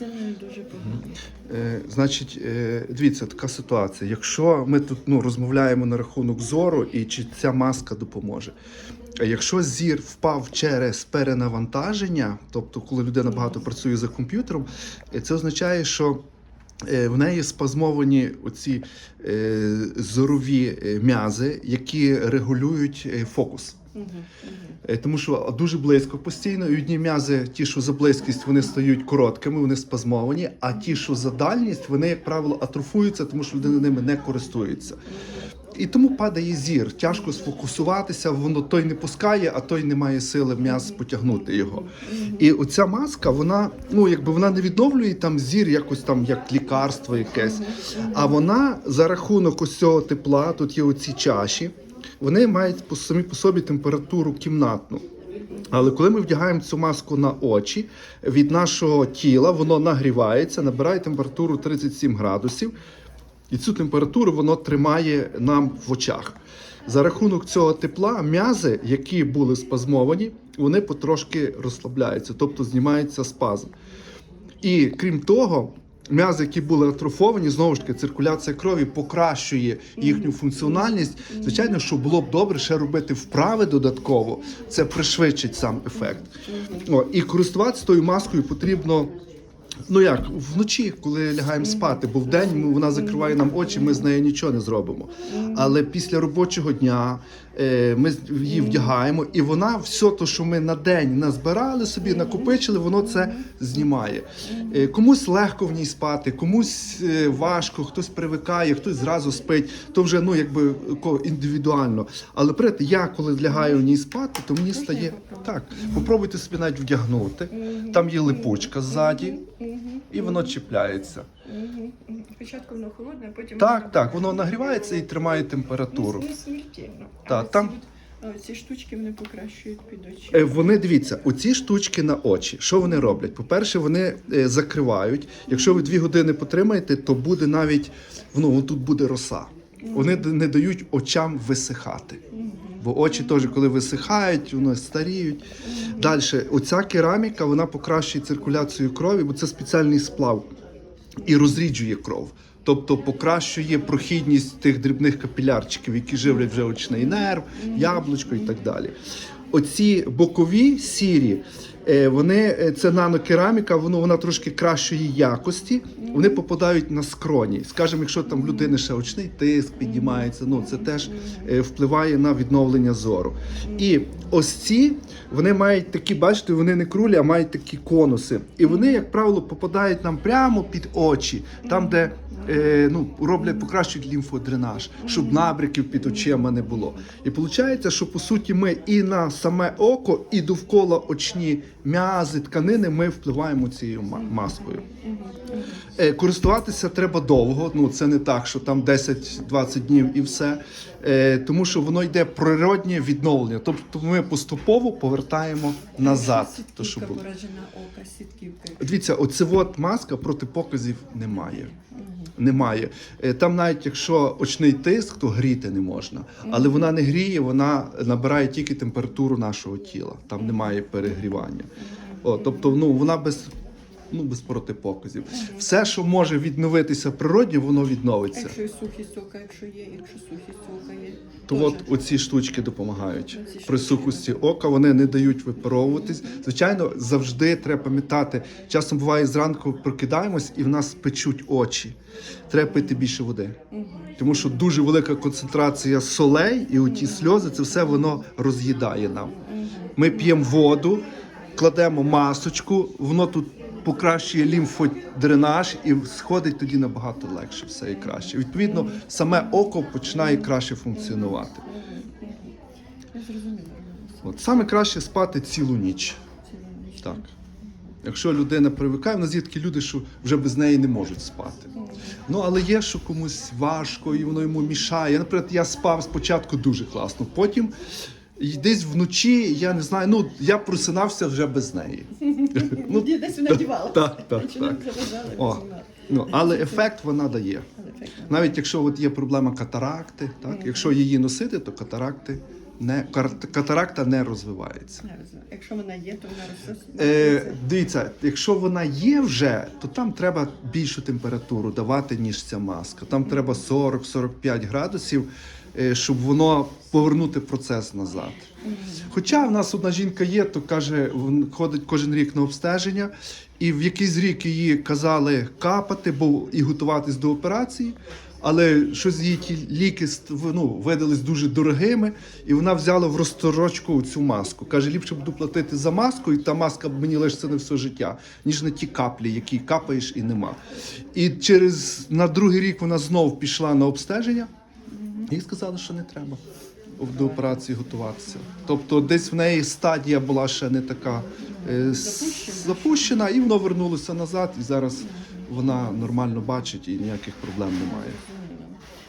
Це не дуже погано. Е, значить, е, дивіться, така ситуація. Якщо ми тут ну, розмовляємо на рахунок зору і чи ця маска допоможе. А Якщо зір впав через перенавантаження, тобто коли людина багато працює за комп'ютером, е, це означає, що в неї спазмовані оці зорові м'язи, які регулюють фокус. Угу. Тому що дуже близько постійно, і одні м'язи, ті, що за близькість, вони стають короткими, вони спазмовані, а ті, що за дальність, вони, як правило, атрофуються, тому що людина ними не користується. І тому падає зір, тяжко сфокусуватися, воно той не пускає, а той не має сили м'яз потягнути його. І оця маска, вона, ну якби вона не відновлює там зір, якось там як лікарство якесь. А вона за рахунок ось цього тепла, тут є оці чаші, вони мають по самі по собі температуру кімнатну. Але коли ми вдягаємо цю маску на очі, від нашого тіла воно нагрівається, набирає температуру 37 градусів, і цю температуру воно тримає нам в очах. За рахунок цього тепла м'язи, які були спазмовані, вони потрошки розслабляються, тобто знімається спазм. І крім того, м'язи, які були атрофовані, знову ж таки, циркуляція крові покращує їхню функціональність. Звичайно, що було б добре ще робити вправи додатково. Це пришвидшить сам ефект. О, і користуватися тою маскою потрібно. Ну як вночі, коли лягаємо спати, бо вдень ми- вона закриває нам очі, ми з нею нічого не зробимо. Але після робочого дня е, ми її вдягаємо, і вона все те, що ми на день назбирали собі, накопичили, воно це знімає. Е, комусь легко в ній спати, комусь е, важко, хтось привикає, хтось зразу спить. То вже ну якби індивідуально. Але прийти, я коли лягаю в ній спати, то мені стає так. Попробуйте собі навіть вдягнути. Там є липучка ззаді, і воно чіпляється. Спочатку воно холодне, а потім Так, так, воно нагрівається і тримає температуру. Не смертельно. Так, там- ці, ці штучки вони покращують під очі. Е, Вони дивіться, оці штучки на очі. Що вони роблять? По-перше, вони е, закривають. Якщо ви дві години потримаєте, то буде навіть ну, тут буде роса. Вони д- не дають очам висихати. Бо очі теж, коли висихають, вони старіють. Далі, оця кераміка вона покращує циркуляцію крові, бо це спеціальний сплав і розріджує кров. Тобто покращує прохідність тих дрібних капілярчиків, які живлять вже очний нерв, яблучко і так далі. Оці бокові сірі, вони е, це нанокераміка, воно вона трошки кращої якості. Вони попадають на скроні. Скажімо, якщо там в людини ще очний тиск піднімається, ну це теж е, впливає на відновлення зору. І ось ці вони мають такі, бачите, вони не крулі, а мають такі конуси. І вони, як правило, попадають нам прямо під очі, там, де е, ну, роблять, покращують лімфодренаж, щоб набряків під очима не було. І виходить, що по суті ми і на саме око, і довкола очні м'язи, тканини ми впливаємо цією ма- маскою. Е, Користуватися треба довго. Ну це не так, що там 10-20 днів і все. Е, тому що воно йде природнє відновлення. Тобто ми поступово повертаємо назад. То, що було. поражена ока, сітківка. Дивіться, оце от маска проти показів немає. Немає. Е, Там навіть якщо очний тиск, то гріти не можна. Але вона не гріє, вона набирає тільки температуру нашого тіла. Там немає перегрівання. О, тобто, ну вона без. Ну, без протипоказів. Все, що може відновитися природньо, воно відновиться. Якщо і сухість ока, якщо є, якщо сухість ока є. То от оці штучки допомагають Оці при сухості ока. Вони не дають випаровуватись. Звичайно, завжди треба пам'ятати. Часом буває зранку прокидаємось і в нас печуть очі. Треба пити більше води, тому що дуже велика концентрація солей і оті сльози, це все воно роз'їдає нам. Ми п'ємо воду, кладемо масочку, воно тут. Покращує лімфодренаж і сходить тоді набагато легше все і краще. Відповідно, саме око починає краще функціонувати. От саме краще спати цілу ніч. Так. Якщо людина привикає, в нас є такі люди, що вже без неї не можуть спати. Ну але є, що комусь важко, і воно йому мішає. Наприклад, я спав спочатку дуже класно, потім. І Десь вночі, я не знаю, ну я просинався вже без неї. Ну, десь вона дівала. так, так, так. О, ну, але ефект вона дає. Навіть якщо от є проблема катаракти, так, якщо її носити, то катаракти не катаракта не розвивається. Якщо вона є, то вона. Е, дивіться, якщо вона є вже, то там треба більшу температуру давати, ніж ця маска. Там треба 40-45 градусів, щоб воно повернути процес назад. Хоча в нас одна жінка є, то каже, ходить кожен рік на обстеження, і в якийсь рік її казали капати, бо і готуватись до операції. Але щось її ті ліки ну, видались дуже дорогими, і вона взяла в розторочку цю маску. Каже, ліпше буду платити за маску, і та маска мені лишиться на все життя, ніж на ті каплі, які капаєш і нема. І через на другий рік вона знов пішла на обстеження, і сказали, що не треба до операції готуватися. Тобто, десь в неї стадія була ще не така е, Запущена. і воно вернулося назад, і зараз вона нормально бачить і ніяких проблем немає.